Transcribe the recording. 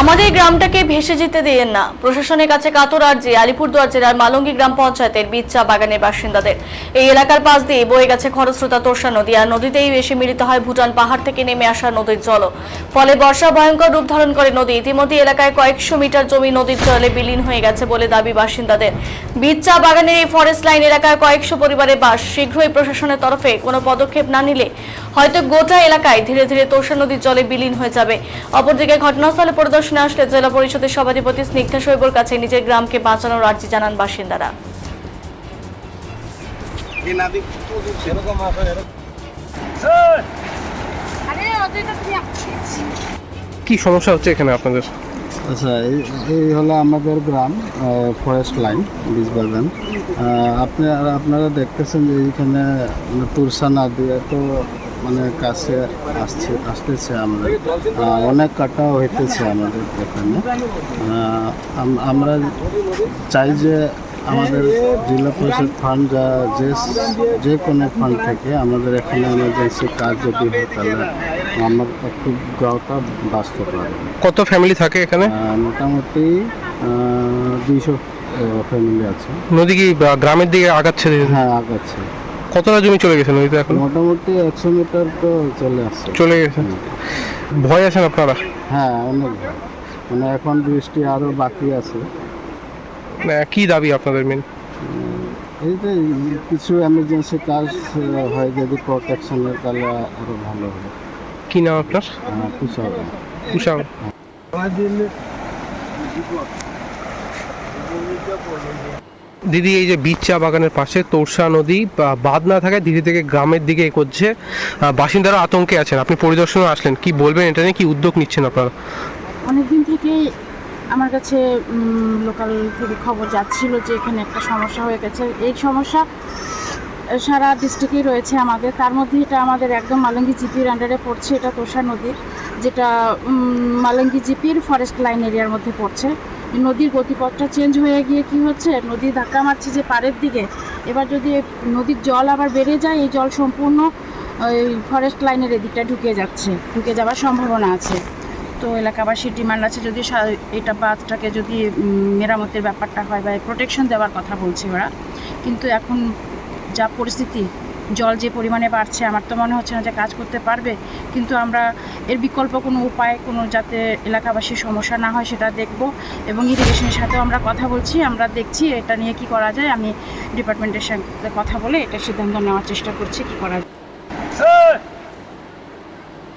আমাদের গ্রামটাকে ভেসে যেতে দিয়েন না। প্রশাসনের কাছে কাতর আর্জি আলিপুরদুয়ার জেলার মালঙ্গি গ্রাম পঞ্চায়েতের বিচ্চা বাগানের বাসিন্দাদের। এই এলাকার পাশ দিয়ে বয়ে গেছে খরস্রোতা তোষা নদী আর নদীতেই এসে মিলিত হয় ভুটান পাহাড় থেকে নেমে আসা নদীর জল ফলে বর্ষা ভয়ঙ্কর রূপ ধারণ করে নদী। ইতিমধ্যে এলাকায় কয়েকশো মিটার জমি নদীর জলে বিলীন হয়ে গেছে বলে দাবি বাসিন্দাদের। বিচ্চা বাগানের এই ফরেস্ট লাইন এলাকায় কয়েকশো পরিবারের বাস। শীঘ্রই প্রশাসনের তরফে কোনো পদক্ষেপ না নিলে হয়তো গোটা এলাকায় ধীরে ধীরে তোষা নদীর জলে বিলীন হয়ে যাবে। অপরদিকে ঘটনাস্থলে পরিদর্শনে আসলে জেলা পরিষদের সভাধিপতি স্নিগ্ধা শৈবর কাছে নিজের গ্রামকে বাঁচানোর আর্জি জানান বাসিন্দারা। কি সমস্যা হচ্ছে এখানে আপনাদের? আচ্ছা এই এই হলো আমাদের গ্রাম ফরেস্ট লাইন বীজবাগান আপনারা আপনারা দেখতেছেন যে এইখানে তুরসা নদী এত মানে কাছে আসছে আসতেছে আমরা। অনেক কাটা হইতেছে আমাদের এখানে। আমরা চাই যে আমাদের জেলা পরিষদ ফান্ড যা যে যে কোনো ফান্ড থেকে আমাদের এখানে এমার্জেন্সি কাজ যদি হয় তাহলে আমার একটু গাঁওটা বাঁচতে পারবে কত ফ্যামিলি থাকে এখানে? মোটামুটি দুইশো ফ্যামিলি আছে। নদী কি গ্রামের দিকে আগাচ্ছে? হ্যাঁ আগাচ্ছে। কতটা জমি চলে গেছে নদীতে এখন? মোটামুটি একশো মিটার তো চলে আসছে। চলে গেছে? ভয় আছেন আপনারা? হ্যাঁ অনেক। মানে এখন বৃষ্টি আরও বাকি আছে। কি দাবি আপনাদের মেন এই যে কিছু এমার্জেন্সি কাজ হয় যদি প্রোটেকশনের তাহলে আরও ভালো হবে। কি নাম আপনার? হবে না। উষা দিদি, এই যে বিচ চা বাগানের পাশে তোরসা নদী, বা- বাঁধ না থাকায় ধীরে ধীরে গ্রামের দিকে এগোচ্ছে বাসিন্দারা আতঙ্কে আছেন। আপনি পরিদর্শনে আসলেন, কি বলবেন এটা নিয়ে? কি উদ্যোগ নিচ্ছেন আপনারা? অনেকদিন থেকেই আমার কাছে লোকাল থেকে খবর যাচ্ছিল যে এখানে একটা সমস্যা হয়ে গেছে। এই সমস্যা সারা ডিস্ট্রিক্টেই রয়েছে আমাদের। তার মধ্যে এটা আমাদের একদম মালঙ্গি জিপির আন্ডারে পড়ছে, এটা তোষা নদী যেটা মালঙ্গি জিপির ফরেস্ট লাইন এরিয়ার মধ্যে পড়ছে। নদীর গতিপথটা চেঞ্জ হয়ে গিয়ে কি হচ্ছে? নদী ধাক্কা মারছে যে পাড়ের দিকে। এবার যদি নদীর জল আবার বেড়ে যায়, এই জল সম্পূর্ণ, ওই ফরেস্ট লাইনের এদিকটা ঢুকে যাচ্ছে। ঢুকে যাওয়ার সম্ভাবনা আছে। তো এলাকাবাসীর ডিমান্ড আছে যদি এটা বাঁধটাকে যদি মেরামতের ব্যাপারটা হয় বা প্রোটেকশন দেওয়ার কথা বলছে ওরা। কিন্তু এখন যা পরিস্থিতি, জল যে পরিমাণে বাড়ছে, আমার তো মনে হচ্ছে না যে কাজ করতে পারবে। কিন্তু আমরা এর বিকল্প কোনো উপায়, কোনো যাতে এলাকাবাসীর সমস্যা না হয় সেটা দেখব এবং ইরিগেশনের সাথেও আমরা কথা বলছি। আমরা দেখছি এটা নিয়ে কি করা যায়। আমি ডিপার্টমেন্টের সাথে কথা বলে এটা সিদ্ধান্ত নেওয়ার চেষ্টা করছি কি করা যায়।